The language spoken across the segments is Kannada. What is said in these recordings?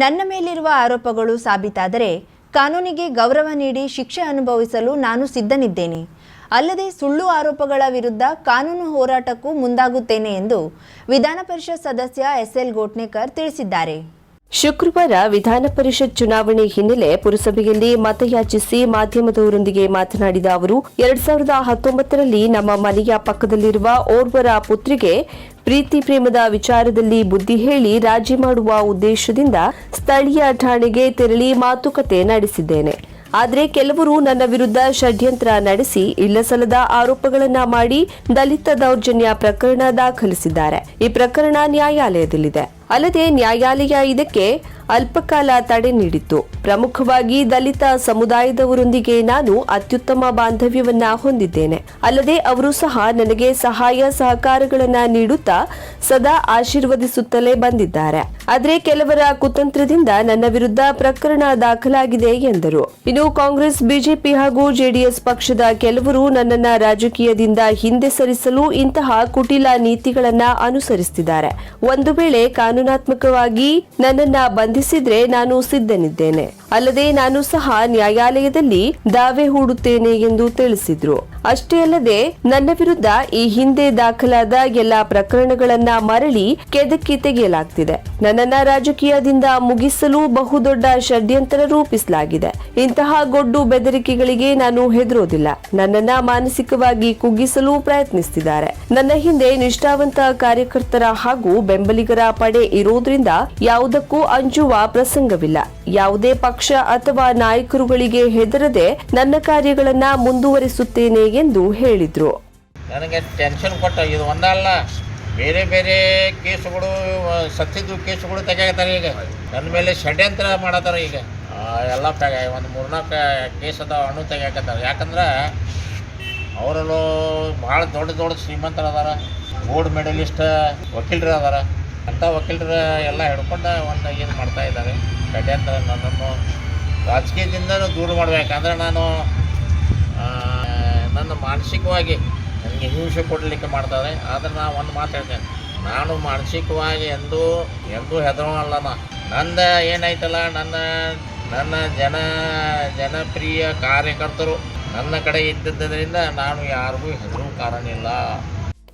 ನನ್ನ ಮೇಲಿರುವ ಆರೋಪಗಳು ಸಾಬೀತಾದರೆ ಕಾನೂನಿಗೆ ಗೌರವ ನೀಡಿ ಶಿಕ್ಷೆ ಅನುಭವಿಸಲು ನಾನು ಸಿದ್ಧನಿದ್ದೇನೆ. ಅಲ್ಲದೆ ಸುಳ್ಳು ಆರೋಪಗಳ ವಿರುದ್ಧ ಕಾನೂನು ಹೋರಾಟಕ್ಕೂ ಮುಂದಾಗುತ್ತೇನೆ ಎಂದು ವಿಧಾನ ಪರಿಷತ್ ಸದಸ್ಯ ಎಸ್ಎಲ್ ಗೋಟ್ನೇಕರ್ ತಿಳಿಸಿದ್ದಾರೆ. ಶುಕ್ರವಾರ ವಿಧಾನ ಪರಿಷತ್ ಚುನಾವಣೆ ಹಿನ್ನೆಲೆ ಪುರಸಭೆಯಲ್ಲಿ ಮತಯಾಚಿಸಿ ಮಾಧ್ಯಮದವರೊಂದಿಗೆ ಮಾತನಾಡಿದ ಅವರು, ಎರಡ್ ಸಾವಿರದ ಹತ್ತೊಂಬತ್ತರಲ್ಲಿ ನಮ್ಮ ಮನೆಯ ಪಕ್ಕದಲ್ಲಿರುವ ಓರ್ವರ ಪುತ್ರಿಗೆ ಪ್ರೀತಿ ಪ್ರೇಮದ ವಿಚಾರದಲ್ಲಿ ಬುದ್ಧಿ ಹೇಳಿ ರಾಜಿ ಮಾಡುವ ಉದ್ದೇಶದಿಂದ ಸ್ಥಳೀಯ ಠಾಣೆಗೆ ತೆರಳಿ ಮಾತುಕತೆ ನಡೆಸಿದ್ದೇನೆ. ಆದರೆ ಕೆಲವರು ನನ್ನ ವಿರುದ್ಧ ಷಡ್ಯಂತ್ರ ನಡೆಸಿ ಇಲ್ಲಸಲ್ಲದ ಆರೋಪಗಳನ್ನ ಮಾಡಿ ದಲಿತ ದೌರ್ಜನ್ಯ ಪ್ರಕರಣ ದಾಖಲಿಸಿದ್ದಾರೆ. ಈ ಪ್ರಕರಣ ನ್ಯಾಯಾಲಯದಲ್ಲಿದೆ. ಅಲ್ಲದೆ ನ್ಯಾಯಾಲಯ ಇದಕ್ಕೆ ಅಲ್ಪಕಾಲ ತಡೆ ನೀಡಿತ್ತು. ಪ್ರಮುಖವಾಗಿ ದಲಿತ ಸಮುದಾಯದವರೊಂದಿಗೆ ನಾನು ಅತ್ಯುತ್ತಮ ಬಾಂಧವ್ಯವನ್ನ ಹೊಂದಿದ್ದೇನೆ. ಅಲ್ಲದೆ ಅವರು ಸಹ ನನಗೆ ಸಹಾಯ ಸಹಕಾರಗಳನ್ನ ನೀಡುತ್ತಾ ಸದಾ ಆಶೀರ್ವದಿಸುತ್ತಲೇ ಬಂದಿದ್ದಾರೆ. ಆದರೆ ಕೆಲವರ ಕುತಂತ್ರದಿಂದ ನನ್ನ ವಿರುದ್ಧ ಪ್ರಕರಣ ದಾಖಲಾಗಿದೆ ಎಂದರು. ಇನ್ನು ಕಾಂಗ್ರೆಸ್, ಬಿಜೆಪಿ ಹಾಗೂ ಜೆಡಿಎಸ್ ಪಕ್ಷದ ಕೆಲವರು ನನ್ನನ್ನ ರಾಜಕೀಯದಿಂದ ಹಿಂದೆ ಸರಿಸಲು ಇಂತಹ ಕುಟಿಲ ನೀತಿಗಳನ್ನ ಅನುಸರಿಸುತ್ತಿದ್ದಾರೆ ಒಂದು ವೇಳೆ ಕಾನೂನಾತ್ಮಕವಾಗಿ ನನ್ನನ್ನ ಬಂಧಿಸಿದ್ರೆ ನಾನು ಸಿದ್ಧನಿದ್ದೇನೆ. ಅಲ್ಲದೆ ನಾನು ಸಹ ನ್ಯಾಯಾಲಯದಲ್ಲಿ ದಾವೆ ಹೂಡುತ್ತೇನೆ ಎಂದು ತಿಳಿಸಿದ್ರು. ಅಷ್ಟೇ ಅಲ್ಲದೆ ನನ್ನ ವಿರುದ್ಧ ಈ ಹಿಂದೆ ದಾಖಲಾದ ಎಲ್ಲಾ ಪ್ರಕರಣಗಳನ್ನ ಮರಳಿ ಕೆದಕಿ ತೆಗೆಯಲಾಗ್ತಿದೆ. ನನ್ನನ್ನ ರಾಜಕೀಯದಿಂದ ಮುಗಿಸಲು ಬಹುದೊಡ್ಡ ಷಡ್ಯಂತರ ರೂಪಿಸಲಾಗಿದೆ. ಇಂತಹ ಗೊಡ್ಡು ಬೆದರಿಕೆಗಳಿಗೆ ನಾನು ಹೆದರೋದಿಲ್ಲ. ನನ್ನನ್ನ ಮಾನಸಿಕವಾಗಿ ಕುಗ್ಗಿಸಲು ಪ್ರಯತ್ನಿಸುತ್ತಿದ್ದಾರೆ ನನ್ನ ಹಿಂದೆ ನಿಷ್ಠಾವಂತ ಕಾರ್ಯಕರ್ತರ ಹಾಗೂ ಬೆಂಬಲಿಗರ ಪಡೆ ಇರೋದ್ರಿಂದ ಯಾವುದಕ್ಕೂ ಅಂಜುವ ಪ್ರಸಂಗವಿಲ್ಲ. ಯಾವುದೇ ಪಕ್ಷ ಅಥವಾ ನಾಯಕರುಗಳಿಗೆ ಹೆದರದೆ ನನ್ನ ಕಾರ್ಯಗಳನ್ನು ಮುಂದುವರಿಸುತ್ತೇನೆ ಎಂದು ಹೇಳಿದರು. ನನಗೆ ಟೆನ್ಷನ್ ಕೊಟ್ಟ, ಇದು ಒಂದಲ್ಲ, ಬೇರೆ ಬೇರೆ ಕೇಸುಗಳು, ಸತ್ತಿದ್ದು ಕೇಸುಗಳು ತೆಗಿತಾರೆ ಈಗ. ನನ್ನ ಮೇಲೆ ಷಡ್ಯಂತ್ರ ಮಾಡತ್ತಾರ ಈಗ. ಎಲ್ಲ ಒಂದು ಮೂರ್ನಾಲ್ಕು ಕೇಸ್ ಅದಾವ, ಹಣ್ಣು ತೆಗಿಯಾಕತ್ತಾರ. ಯಾಕಂದ್ರೆ, ಅವರಲ್ಲೂ ಭಾಳ ದೊಡ್ಡ ದೊಡ್ಡ ಶ್ರೀಮಂತರು ಅದಾರ ಗೋಲ್ಡ್ ಮೆಡಲಿಸ್ಟ್ ವಕೀಲರು ಅದಾರ ಅಂಥ ವಕೀಲರು ಎಲ್ಲ ಹಿಡ್ಕೊಂಡು ಒಂದು ಏನು ಮಾಡ್ತಾ ಇದ್ದಾರೆ. ಷಡ್ಯಂತ್ರ ನನ್ನನ್ನು ರಾಜಕೀಯದಿಂದ ದೂರ ಮಾಡಬೇಕಂದ್ರೆ ನಾನು ನನ್ನ ಮಾನಸಿಕವಾಗಿ ನನಗೆ ಹಿಂಸೆ ಕೊಡಲಿಕ್ಕೆ ಮಾಡ್ತಾರೆ. ಆದರೆ ನಾನು ಒಂದು ಮಾತು ಹೇಳ್ತೇನೆ. ನಾನು ಮಾನಸಿಕವಾಗಿ ಎಂದೂ ಎಂದೂ ನಾನು ನಂದ ಏನೈತಲ್ಲ ನನ್ನ ನನ್ನ ಜನ, ಜನಪ್ರಿಯ ಕಾರ್ಯಕರ್ತರು ನನ್ನ ಕಡೆ ಇದ್ದಿದ್ದರಿಂದ ನಾನು ಯಾರಿಗೂ ಹೆದರೂ ಕಾರಣ ಇಲ್ಲ.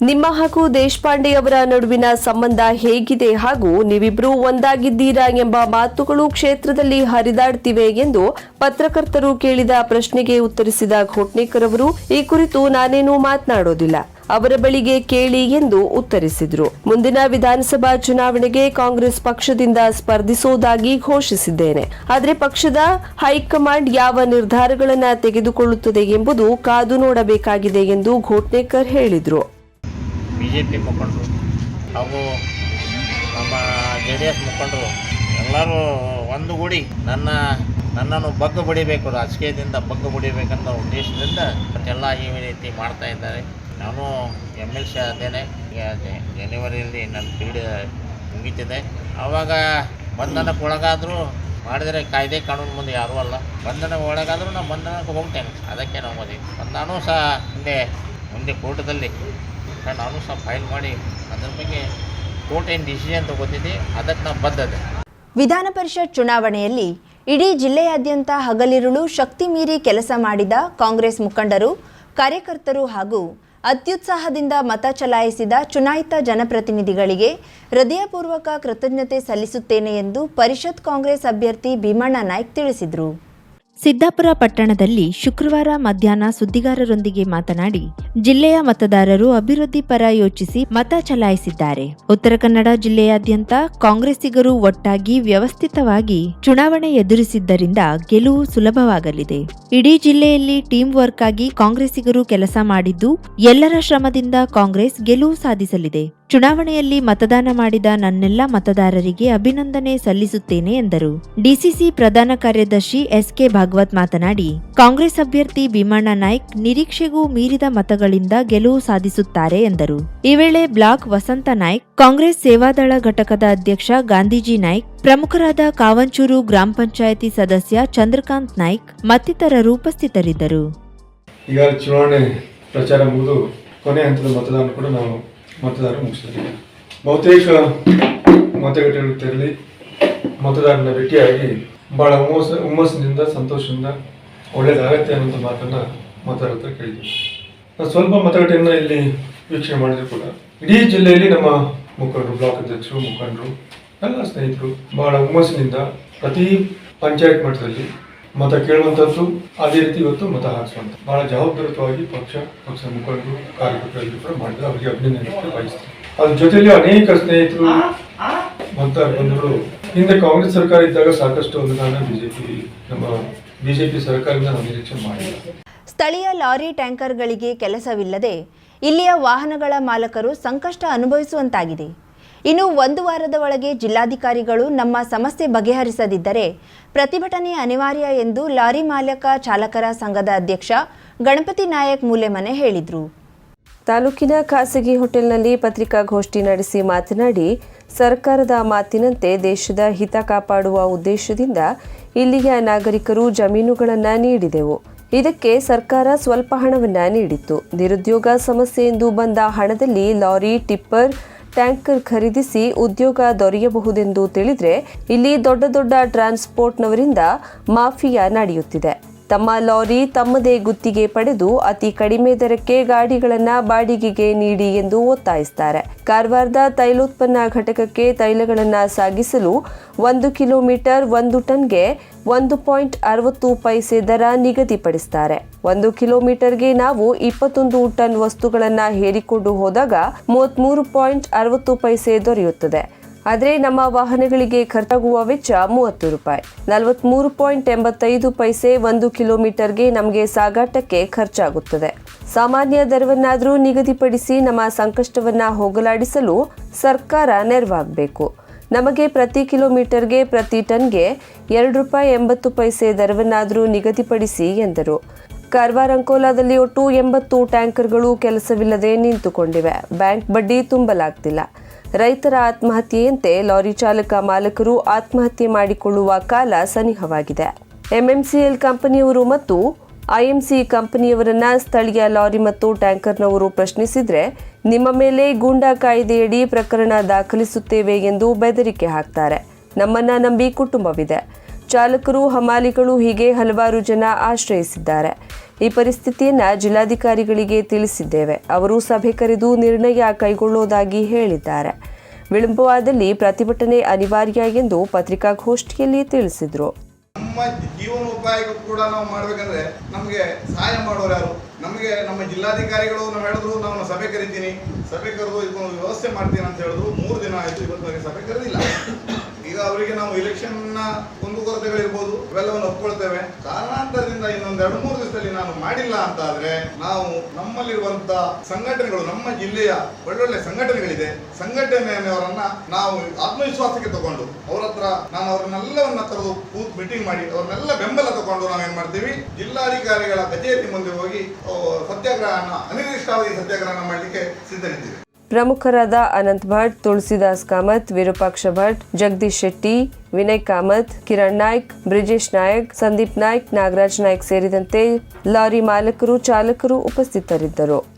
ನಿಮ್ಮ ಹಾಗೂ ದೇಶಪಾಂಡೆ ಅವರ ನಡುವಿನ ಸಂಬಂಧ ಹೇಗಿದೆ ಹಾಗೂ ನೀವಿಬ್ರು ಒಂದಾಗಿದ್ದೀರಾ ಎಂಬ ಮಾತುಗಳು ಕ್ಷೇತ್ರದಲ್ಲಿ ಹರಿದಾಡ್ತಿವೆ ಎಂದು ಪತ್ರಕರ್ತರು ಕೇಳಿದ ಪ್ರಶ್ನೆಗೆ ಉತ್ತರಿಸಿದ ಘೋಟ್ನೇಕರ್ ಅವರು, ಈ ಕುರಿತು ನಾನೇನೂ ಮಾತನಾಡೋದಿಲ್ಲ. ಅವರ ಬಳಿಗೆ ಕೇಳಿ ಎಂದು ಉತ್ತರಿಸಿದರು. ಮುಂದಿನ ವಿಧಾನಸಭಾ ಚುನಾವಣೆಗೆ ಕಾಂಗ್ರೆಸ್ ಪಕ್ಷದಿಂದ ಸ್ಪರ್ಧಿಸುವುದಾಗಿ ಘೋಷಿಸಿದ್ದೇನೆ. ಆದರೆ ಪಕ್ಷದ ಹೈಕಮಾಂಡ್ ಯಾವ ನಿರ್ಧಾರಗಳನ್ನು ತೆಗೆದುಕೊಳ್ಳುತ್ತದೆ ಎಂಬುದು ಕಾದು ನೋಡಬೇಕಾಗಿದೆ ಎಂದು ಘೋಟ್ನೇಕರ್ ಹೇಳಿದ್ರು. ಬಿ ಜೆ ಪಿ ಮುಖಂಡರು, ಹಾಗೂ ನಮ್ಮ ಜೆ ಡಿ ಎಸ್ ಮುಖಂಡರು, ಎಲ್ಲರೂ ಒಂದುಗೂಡಿ ನನ್ನ, ನನ್ನನ್ನು ಬಗ್ಗು ಬಡಿಬೇಕು, ರಾಜಕೀಯದಿಂದ ಬಗ್ಗು ಬಡಿಬೇಕನ್ನೋ ಉದ್ದೇಶದಿಂದ ಎಲ್ಲ ಈ ರೀತಿ ಮಾಡ್ತಾ ಇದ್ದಾರೆ. ನಾನು ಎಂ ಎಲ್ ಸಿ ಜ- ಜನವರಿಯಲ್ಲಿ ನನ್ನ ಪೀಡ ಮುಗೀತಿದೆ. ಆವಾಗ ಬಂಧನಕ್ಕೆ ಒಳಗಾದರೂ ಮಾಡಿದರೆ ಕಾಯ್ದೆ ಕಾನೂನು ಮುಂದೆ ಯಾರೂ ಅಲ್ಲ. ಬಂಧನಕ್ಕೆ ಒಳಗಾದರೂ ನಾನು ಬಂಧನಕ್ಕೆ ಹೋಗ್ತೇನೆ. ಅದಕ್ಕೆ ನಾವು ಮದುವೆ ನಾನು ಸಹ ಮುಂದೆ ಮುಂದೆ ಕೋರ್ಟದಲ್ಲಿ ನಾನು ಸಹ ಫೈಲ್ ಮಾಡಿ ಅದರ ಬಗ್ಗೆ ಕೋರ್ಟ್ ಏನು ಡಿಸಿಷನ್ ತಗೋತಿದ್ದೆ ಅದಕ್ಕೆ ನಾವು ಬದ್ಧತೆ ವಿಧಾನ ಪರಿಷತ್ ಚುನಾವಣೆಯಲ್ಲಿ ಇಡೀ ಜಿಲ್ಲೆಯಾದ್ಯಂತ ಹಗಲಿರುಳು ಶಕ್ತಿ ಮೀರಿ ಕೆಲಸ ಮಾಡಿದ ಕಾಂಗ್ರೆಸ್ ಮುಖಂಡರು, ಕಾರ್ಯಕರ್ತರು ಹಾಗೂ ಅತ್ಯುತ್ಸಾಹದಿಂದ ಮತ ಚಲಾಯಿಸಿದ ಚುನಾಯಿತ ಜನಪ್ರತಿನಿಧಿಗಳಿಗೆ ಹೃದಯಪೂರ್ವಕ ಕೃತಜ್ಞತೆ ಸಲ್ಲಿಸುತ್ತೇನೆ ಎಂದು ಪರಿಷತ್ ಕಾಂಗ್ರೆಸ್ ಅಭ್ಯರ್ಥಿ ಭೀಮಣ್ಣ ನಾಯ್ಕ್ ತಿಳಿಸಿದರು. ಸಿದ್ದಾಪುರ ಪಟ್ಟಣದಲ್ಲಿ ಶುಕ್ರವಾರ ಮಧ್ಯಾಹ್ನ ಸುದ್ದಿಗಾರರೊಂದಿಗೆ ಮಾತನಾಡಿ, ಜಿಲ್ಲೆಯ ಮತದಾರರು ಅಭಿವೃದ್ಧಿ ಪರ ಯೋಚಿಸಿ ಮತ ಚಲಾಯಿಸಿದ್ದಾರೆ. ಉತ್ತರ ಕನ್ನಡ ಜಿಲ್ಲೆಯಾದ್ಯಂತ ಕಾಂಗ್ರೆಸ್ಸಿಗರು ಒಟ್ಟಾಗಿ ವ್ಯವಸ್ಥಿತವಾಗಿ ಚುನಾವಣೆ ಎದುರಿಸಿದ್ದರಿಂದ ಗೆಲುವು ಸುಲಭವಾಗಲಿದೆ. ಇಡೀ ಜಿಲ್ಲೆಯಲ್ಲಿ ಟೀಮ್ ವರ್ಕ್ ಆಗಿ ಕಾಂಗ್ರೆಸ್ಸಿಗರು ಕೆಲಸ ಮಾಡಿದ್ದು, ಎಲ್ಲರ ಶ್ರಮದಿಂದ ಕಾಂಗ್ರೆಸ್ ಗೆಲುವು ಸಾಧಿಸಲಿದೆ. ಚುನಾವಣೆಯಲ್ಲಿ ಮತದಾನ ಮಾಡಿದ ನನ್ನೆಲ್ಲ ಮತದಾರರಿಗೆ ಅಭಿನಂದನೆ ಸಲ್ಲಿಸುತ್ತೇನೆ ಎಂದರು. ಡಿಸಿಸಿ ಪ್ರಧಾನ ಕಾರ್ಯದರ್ಶಿ ಎಸ್ಕೆ ಭಾಗವತ್ ಮಾತನಾಡಿ, ಕಾಂಗ್ರೆಸ್ ಅಭ್ಯರ್ಥಿ ಭೀಮಣ್ಣ ನಾಯ್ಕ್ ನಿರೀಕ್ಷೆಗೂ ಮೀರಿದ ಮತಗಳಿಂದ ಗೆಲುವು ಸಾಧಿಸುತ್ತಾರೆ ಎಂದರು. ಈ ವೇಳೆ ಬ್ಲಾಕ್ ವಸಂತ ನಾಯ್ಕ್, ಕಾಂಗ್ರೆಸ್ ಸೇವಾದಳ ಘಟಕದ ಅಧ್ಯಕ್ಷ ಗಾಂಧೀಜಿ ನಾಯ್ಕ್, ಪ್ರಮುಖರಾದ ಕಾವಂಚೂರು ಗ್ರಾಮ ಪಂಚಾಯಿತಿ ಸದಸ್ಯ ಚಂದ್ರಕಾಂತ್ ನಾಯ್ಕ್ ಮತ್ತಿತರರು ಉಪಸ್ಥಿತರಿದ್ದರು. ಪ್ರಚಾರ ಮುಗಿದು ಕೊನೆ ಹಂತದ ಮತದಾನ ಕೂಡ ನಾವು ಮತದಾರ ಮುಗಿಸ್ತಾರೆ ಬಹುತೇಕ ಮತಗಟ್ಟೆಗಳಲ್ಲಿ ಮತದಾರನ ಭೇಟಿಯಾಗಿ ಬಹಳ ಹುಮ್ಮಸ್, ಹುಮ್ಮಸ್ಸಿನಿಂದ, ಸಂತೋಷದಿಂದ ಒಳ್ಳೇದಾಗತ್ತೆ ಅನ್ನೋಂಥ ಮಾತನ್ನ ಮತದಾರ ಹತ್ರ ಕೇಳಿದ್ವಿ ಸ್ವಲ್ಪ ಮತಗಟ್ಟೆಯನ್ನು ಇಲ್ಲಿ ವೀಕ್ಷಣೆ ಮಾಡಿದ್ರು ಕೂಡ. ಇಡೀ ಜಿಲ್ಲೆಯಲ್ಲಿ ನಮ್ಮ ಮುಖಂಡರು, ಬ್ಲಾಕ್ ಅಧ್ಯಕ್ಷರು, ಮುಖಂಡರು, ಎಲ್ಲ ಸ್ನೇಹಿತರು ಬಹಳ ಹುಮ್ಮಸ್ಸಿನಿಂದ ಪ್ರತಿ ಪಂಚಾಯತ್ ಮಟ್ಟದಲ್ಲಿ ಮತ ಕೇಳುವಂತದ್ದು ಅದೇ ರೀತಿ ಇವತ್ತು ಮತ ಹಾಕಿಸುವಂತ ಬಹಳ ಜವಾಬ್ದಾರಿತವಾಗಿ ಪಕ್ಷ ಪಕ್ಷ ಮುಖಂಡರು ಕಾರ್ಯಕರ್ತರು ಕೂಡ ಮಾಡಿದ್ರು ಅವರಿಗೆ ಅಭಿನಂದನೆ ಬಯಸ್ತಾರೆ ಅದ್ರ ಜೊತೆಯಲ್ಲಿ ಅನೇಕ ಸ್ನೇಹಿತರು ಮತ ಬಂಧುಗಳು ಹಿಂದೆ ಕಾಂಗ್ರೆಸ್ ಸರ್ಕಾರ ಇದ್ದಾಗ ಸಾಕಷ್ಟು ಅನುದಾನ ಬಿಜೆಪಿ, ನಮ್ಮ ಬಿಜೆಪಿ ಸರ್ಕಾರದಿಂದ ನಾವು ನಿರೀಕ್ಷೆ ಮಾಡಿಲ್ಲ. ಸ್ಥಳೀಯ ಲಾರಿ ಟ್ಯಾಂಕರ್ಗಳಿಗೆ ಕೆಲಸವಿಲ್ಲದೆ ಇಲ್ಲಿಯ ವಾಹನಗಳ ಮಾಲಕರು ಸಂಕಷ್ಟ ಅನುಭವಿಸುವಂತಾಗಿದೆ. ಇನ್ನು ಒಂದು ವಾರದ ಒಳಗೆ ಜಿಲ್ಲಾಧಿಕಾರಿಗಳು ನಮ್ಮ ಸಮಸ್ಯೆ ಬಗೆಹರಿಸದಿದ್ದರೆ ಪ್ರತಿಭಟನೆ ಅನಿವಾರ್ಯ ಎಂದು ಲಾರಿ ಮಾಲಕ ಚಾಲಕರ ಸಂಘದ ಅಧ್ಯಕ್ಷ ಗಣಪತಿ ನಾಯಕ್ ಮೂಲೆಮನೆ ಹೇಳಿದರು. ತಾಲೂಕಿನ ಖಾಸಗಿ ಹೋಟೆಲ್ನಲ್ಲಿ ಪತ್ರಿಕಾಗೋಷ್ಠಿ ನಡೆಸಿ ಮಾತನಾಡಿ, ಸರ್ಕಾರದ ಮಾತಿನಂತೆ ದೇಶದ ಹಿತ ಕಾಪಾಡುವ ಉದ್ದೇಶದಿಂದ ಇಲ್ಲಿಯ ನಾಗರಿಕರು ಜಮೀನುಗಳನ್ನು ನೀಡಿದೆವು. ಇದಕ್ಕೆ ಸರ್ಕಾರ ಸ್ವಲ್ಪ ಹಣವನ್ನ ನೀಡಿತ್ತು. ನಿರುದ್ಯೋಗ ಸಮಸ್ಯೆ ಎಂದು ಬಂದ ಹಣದಲ್ಲಿ ಲಾರಿ, ಟಿಪ್ಪರ್ ಟ್ಯಾಂಕರ್ ಖರೀದಿಸಿ ಉದ್ಯೋಗ ದೊರೆಯಬಹುದೆಂದು ತಿಳಿದರೆ ಇಲ್ಲಿ ದೊಡ್ಡ ದೊಡ್ಡ ಟ್ರಾನ್ಸ್ಪೋರ್ಟ್ನವರಿಂದ ಮಾಫಿಯಾ ನಡೆಯುತ್ತಿದೆ. ತಮ್ಮ ಲಾರಿ ತಮ್ಮದೇ ಗುತ್ತಿಗೆ ಪಡೆದು ಅತಿ ಕಡಿಮೆ ದರಕ್ಕೆ ಗಾಡಿಗಳನ್ನು ಬಾಡಿಗೆಗೆ ನೀಡಿ ಎಂದು ಒತ್ತಾಯಿಸುತ್ತಾರೆ ಕಾರವಾರದ ತೈಲೋತ್ಪನ್ನ ಘಟಕಕ್ಕೆ ತೈಲಗಳನ್ನು ಸಾಗಿಸಲು ಒಂದು ಕಿಲೋಮೀಟರ್ ಒಂದು ಟನ್ಗೆ ಒಂದು ಪಾಯಿಂಟ್ ಅರವತ್ತು ಪೈಸೆ ದರ ನಿಗದಿಪಡಿಸುತ್ತಾರೆ ಒಂದು ಕಿಲೋಮೀಟರ್ಗೆ ನಾವು ಇಪ್ಪತ್ತೊಂದು ಟನ್ ವಸ್ತುಗಳನ್ನು ಹೇರಿಕೊಂಡು ಹೋದಾಗ ಮೂವತ್ತ್ಮೂರು ಪಾಯಿಂಟ್ ಅರವತ್ತು ಪೈಸೆ ದೊರೆಯುತ್ತದೆ. ಆದರೆ ನಮ್ಮ ವಾಹನಗಳಿಗೆ ಖರ್ಚಾಗುವ ವೆಚ್ಚ ಮೂವತ್ತು ರೂಪಾಯಿ. ನಲವತ್ಮೂರು ಪಾಯಿಂಟ್ ಎಂಬತ್ತೈದು ಪೈಸೆ ಒಂದು ಕಿಲೋಮೀಟರ್ಗೆ ನಮಗೆ ಸಾಗಾಟಕ್ಕೆ ಖರ್ಚಾಗುತ್ತದೆ. ಸಾಮಾನ್ಯ ದರವನ್ನಾದರೂ ನಿಗದಿಪಡಿಸಿ ನಮ್ಮ ಸಂಕಷ್ಟವನ್ನು ಹೋಗಲಾಡಿಸಲು ಸರ್ಕಾರ ನೆರವಾಗಬೇಕು. ನಮಗೆ ಪ್ರತಿ ಕಿಲೋಮೀಟರ್ಗೆ ಪ್ರತಿ ಟನ್ಗೆ ಎರಡು ರೂಪಾಯಿ ಎಂಬತ್ತು ಪೈಸೆ ದರವನ್ನಾದರೂ ನಿಗದಿಪಡಿಸಿ ಎಂದರು. ಕಾರವಾರ ಅಂಕೋಲಾದಲ್ಲಿ ಒಟ್ಟು ಎಂಬತ್ತು ಟ್ಯಾಂಕರ್ಗಳು ಕೆಲಸವಿಲ್ಲದೆ ನಿಂತುಕೊಂಡಿವೆ. ಬ್ಯಾಂಕ್ ಬಡ್ಡಿ ತುಂಬಲಾಗ್ತಿಲ್ಲ. ರೈತರ ಆತ್ಮಹತ್ಯೆಯಂತೆ ಲಾರಿ ಚಾಲಕ ಮಾಲಕರು ಆತ್ಮಹತ್ಯೆ ಮಾಡಿಕೊಳ್ಳುವ ಕಾಲ ಸನಿಹವಾಗಿದೆ. ಎಂಎಂಸಿಎಲ್ ಕಂಪನಿಯವರು ಮತ್ತು ಐಎಂಸಿ ಕಂಪನಿಯವರನ್ನ ಸ್ಥಳೀಯ ಲಾರಿ ಮತ್ತು ಟ್ಯಾಂಕರ್ನವರು ಪ್ರಶ್ನಿಸಿದರೆ, ನಿಮ್ಮ ಮೇಲೆ ಗೂಂಡಾ ಕಾಯ್ದೆಯಡಿ ಪ್ರಕರಣ ದಾಖಲಿಸುತ್ತೇವೆ ಎಂದು ಬೆದರಿಕೆ ಹಾಕ್ತಾರೆ. ನಮ್ಮನ್ನ ನಂಬಿ ಕುಟುಂಬವಿದೆ. ಚಾಲಕರು, ಹಮಾಲಿಗಳು ಹೀಗೆ ಹಲವಾರು ಜನ ಆಶ್ರಯಿಸಿದ್ದಾರೆ. ಈ ಪರಿಸ್ಥಿತಿಯನ್ನು ಜಿಲ್ಲಾಧಿಕಾರಿಗಳಿಗೆ ತಿಳಿಸಿದ್ದೇವೆ. ಅವರು ಸಭೆ ಕರೆದು ನಿರ್ಣಯ ಕೈಗೊಳ್ಳುವುದಾಗಿ ಹೇಳಿದ್ದಾರೆ. ವಿಳಂಬವಾದಲ್ಲಿ ಪ್ರತಿಭಟನೆ ಅನಿವಾರ್ಯ ಎಂದು ಪತ್ರಿಕಾಗೋಷ್ಠಿಯಲ್ಲಿ ತಿಳಿಸಿದರು. ನಮ್ಮ ಜೀವನೋಪಾಯಕ್ಕೂ ಕೂಡ ನಾವು ಮಾಡಬೇಕಂದ್ರೆ ನಮಗೆ ಸಹಾಯ ಮಾಡೋರು ಯಾರು? ನಮಗೆ ನಮ್ಮ ಜಿಲ್ಲಾಧಿಕಾರಿಗಳು ನಾವು ಹೇಳಿದ್ರು ನಾನು ಸಭೆ ಕರಿತೀನಿ. ಸಭೆ ಕರೆದು ಇದಕ್ಕೊಂದು ವ್ಯವಸ್ಥೆ ಮಾಡ್ತೀನಿ ಅಂತ ಹೇಳಿದ್ರು. ಮೂರು ದಿನ ಆಯಿತು ಇವತ್ತು ಸಭೆ ಕರೆದಿಲ್ಲ. ಅವರಿಗೆ ನಾವು ಇಲೆಕ್ಷನ್ನ ಕುಂದುಕೊರತೆಗಳಿರ್ಬೋದು ಇವೆಲ್ಲವನ್ನು ಒಪ್ಕೊಳ್ತೇವೆ. ಕಾರಣಾಂತರದಿಂದ ಇನ್ನೊಂದು ಎರಡು, ಮೂರು ದಿವಸದಲ್ಲಿ ನಾನು ಮಾಡಿಲ್ಲ ಅಂತ ಆದ್ರೆ ನಾವು ನಮ್ಮಲ್ಲಿರುವಂತ ಸಂಘಟನೆಗಳು, ನಮ್ಮ ಜಿಲ್ಲೆಯ ಒಳ್ಳೊಳ್ಳೆ ಸಂಘಟನೆಗಳಿದೆ. ಸಂಘಟನೆಯವರನ್ನ ನಾವು ಆತ್ಮವಿಶ್ವಾಸಕ್ಕೆ ತಗೊಂಡು, ಅವ್ರ ಹತ್ರ ನಾನು ಅವ್ರನ್ನೆಲ್ಲವನ್ನ ಕರೆದು ಕೂತ್ ಮೀಟಿಂಗ್ ಮಾಡಿ, ಅವ್ರನ್ನೆಲ್ಲ ಬೆಂಬಲ ತಗೊಂಡು ನಾವೇನ್ ಮಾಡ್ತೀವಿ? ಜಿಲ್ಲಾಧಿಕಾರಿಗಳ ಕಚೇರಿ ಮುಂದೆ ಹೋಗಿ ಸತ್ಯಾಗ್ರಹ ಸತ್ಯಾಗ್ರಹನ, ಅನಿರ್ದಿಷ್ಟಾವಧಿ ಸತ್ಯಾಗ್ರಹ ಮಾಡಲಿಕ್ಕೆ ಸಿದ್ಧರಿದ್ದೀವಿ. ಪ್ರಮುಖರಾದ ಅನಂತ್ ಭಟ್, ತುಳಸಿದಾಸ್ ಕಾಮತ್, ವಿರೂಪಾಕ್ಷ ಭಟ್, ಜಗದೀಶ್ ಶೆಟ್ಟಿ, ವಿನಯ್ ಕಾಮತ್, ಕಿರಣ್ ನಾಯ್ಕ್, ಬ್ರಿಜೇಶ್ ನಾಯಕ್, ಸಂದೀಪ್ ನಾಯ್ಕ್, ನಾಗರಾಜ್ ನಾಯ್ಕ್ ಸೇರಿದಂತೆ ಲಾರಿ ಮಾಲಕರು, ಚಾಲಕರು ಉಪಸ್ಥಿತರಿದ್ದರು.